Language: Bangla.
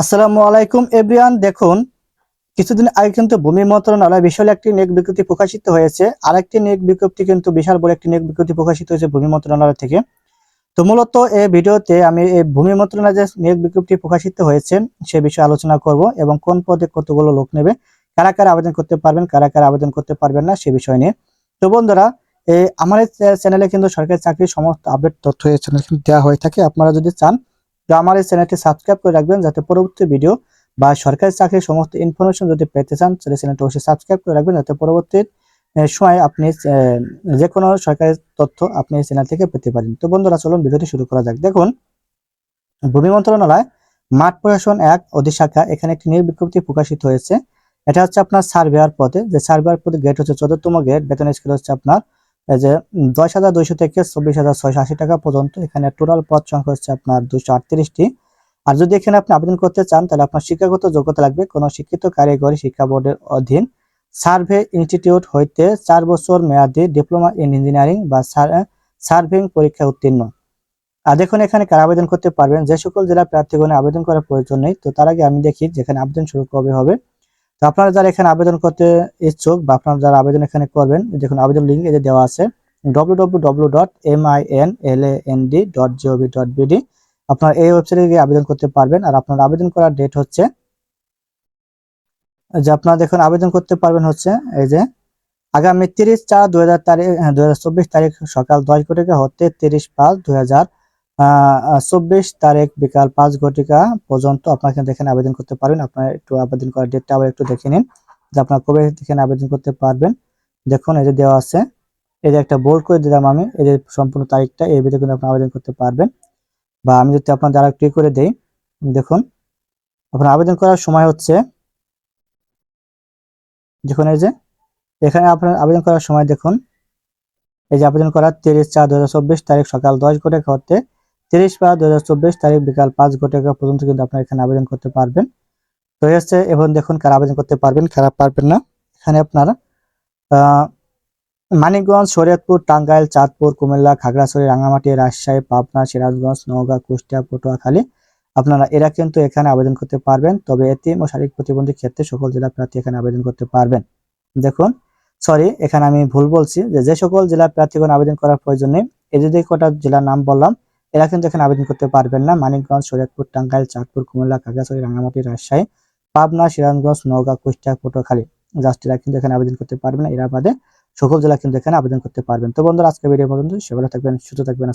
আসসালামু আলাইকুম, এভরিওয়ান। দেখুন, কিছুদিন আগে কিন্তু ভূমি মন্ত্রণালয় বিশাল একটি নিয়োগ বিজ্ঞপ্তি প্রকাশিত হয়েছে। আরেকটি নিয়োগ বিজ্ঞপ্তি কিন্তু বিশাল বড় একটি নিয়োগ বিজ্ঞপ্তি প্রকাশিত হয়েছে ভূমি মন্ত্রণালয় থেকে। তো মূলত এই ভিডিওতে আমি এই ভূমি মন্ত্রণালয় যে নিয়োগ বিজ্ঞপ্তি প্রকাশিত হয়েছে, সে বিষয়ে আলোচনা করব এবং কোন পদে কতগুলো লোক নেবে, কারা কারা আবেদন করতে পারবেন, কারা কারা আবেদন করতে পারবেন না, সে বিষয় নিয়ে। তো বন্ধুরা আমার চ্যানেলে কিন্তু সরকারি চাকরির সমস্ত আপডেট তথ্য এই চ্যানেলে দেওয়া হয়ে থাকে। আপনারা যদি চান তো আমার এই চ্যানেলটি সাবস্ক্রাইব করে রাখবেন যাতে পরবর্তী ভিডিও বা সরকারি চাকরির সমস্ত ইনফরমেশন যদি পেতে চান, তাহলে চ্যানেলটি অবশ্যই সাবস্ক্রাইব করে রাখবেন যাতে পরবর্তী সময় আপনি যে কোনো সরকারি তথ্য আপনি এই চ্যানেল থেকে পেতে পারেন। তো বন্ধুরা, চলুন ভিডিওটি শুরু করা যাক। দেখুন, ভূমি মন্ত্রণালয়, মাঠ প্রশাসন এক অধিশাখা এখানে একটি নিয়োগ বিজ্ঞপ্তি প্রকাশিত হয়েছে। এটা হচ্ছে আপনার সার্ভেয়ার পদে যে সার্ভেয়ার পদে গেট হচ্ছে চোদ্দতম গেট বেতন স্কেল হচ্ছে আপনার যে দশ হাজার দুইশো থেকে চব্বিশ হাজার ছয়শো আশি টাকা পর্যন্ত এখানে টোটাল পদ সংখ্যা হচ্ছে আপনার দুইশো আটত্রিশটি। আর যদি এখানে আপনি আবেদন করতে চান, তাহলে আপনার শিক্ষাগত যোগ্যতা লাগবে কোনো শিক্ষিত কারিগরি শিক্ষা বোর্ডের অধীন। সার্ভে ইনস্টিটিউট হইতে চার বছর মেয়াদী ডিপ্লোমা ইন ইঞ্জিনিয়ারিং বা সার্ভেইং পরীক্ষা উত্তীর্ণ। আর দেখুন, এখানে কারা আবেদন করতে পারবেন? যে সকল জেলা প্রার্থীগণে আবেদন করার প্রয়োজন নেই, তো তার আগে আমি দেখি যেখানে আবেদন শুরু কবে হবে। তো আপনারা যারা এখানে আবেদন করতে ইচ্ছুক বা আপনারা যারা আবেদন এখানে করবেন, দেখুন আবেদন লিঙ্ক এতে দেওয়া আছে, www.miNLAND.gov.bd আপনারা এই ওয়েবসাইটে গিয়ে আবেদন করতে পারবেন আর আপনার আবেদন করার ডেট হচ্ছে যে আপনারা দেখুন আবেদন করতে পারবেন হচ্ছে, এই যে আগামী তিরিশ চার হাজার তারিখ দু হাজার চব্বিশ তারিখ সকাল দশ ঘটিকা হতে তিরিশ পাঁচ হাজার চব্বিশ তারিখ বিকাল পাঁচ ঘটিকা পর্যন্ত আপনার এখানে দেখেন আবেদন করতে পারবেন। আপনার একটু আবেদন করার ডেটটা আবার একটু দেখে নিন, যে আপনার কবে এখানে আবেদন করতে পারবেন। দেখুন, এই যে দেওয়া আছে, এই যে একটা বোল্ড করে দিলাম আমি, এই যে সম্পূর্ণ তারিখটা, এর ভিতরে কিন্তু আপনি আবেদন করতে পারবেন। বা আমি যদি আপনার দ্বারা ক্লিক করে দেই, দেখুন, আপনার আবেদন করার সময় হচ্ছে, দেখুন এই যে, এখানে আপনার আবেদন করার সময় দেখুন, এই যে আবেদন করার তিরিশ চার দু তারিখ সকাল দশ ঘটিকা হতে তিরিশ পাঁচ দু তারিখ বিকাল পাঁচ ঘটিকা পর্যন্ত কিন্তু আপনার এখানে আবেদন করতে পারবেন। তো হচ্ছে এবং দেখুন কারা আবেদন করতে পারবেন, কারা পারবেন না। এখানে আপনারা মানিকগঞ্জ, শরীয়তপুর, টাঙ্গাইল, চাঁদপুর, কুমিল্লা, খাগড়াছড়ি রাঙামাটি রাজশাহী, পাবনা, সিরাজগঞ্জ, নওগাঁ, কুষ্টিয়া, পটুয়াখালী আপনারা এরা কিন্তু এখানে আবেদন করতে পারবেন। তবে এতিম ও শারীরিক প্রতিবন্ধী ক্ষেত্রে সকল জেলা প্রার্থী এখানে আবেদন করতে পারবেন। দেখুন, সরি, এখানে আমি ভুল বলছি যে যে সকল জেলা প্রার্থীগণ আবেদন করার প্রয়োজন নেই। এই যে কটা জেলার নাম বললাম এরা কিন্তু এখানে আবেদন করতে পারবেন না। মানিকগঞ্জ, শরীয়তপুর, টাঙ্গাইল, চাঁদপুর, কুমিল্লা খাগড়াছড়ি রাঙামাটি রাজশাহী, পাবনা, সিরাজগঞ্জ, নওগাঁ, কুষ্টিয়া পটুয়াখালী জাস্ট কিন্তু এখানে আবেদন করতে পারবেন এরা বাদে সকল জেলা কিন্তু এখানে আবেদন করতে পারবেন। তো বন্ধুরা আজকে ভিডিও পর্যন্ত সেবা থাকবেন, সুস্থ থাকবেন।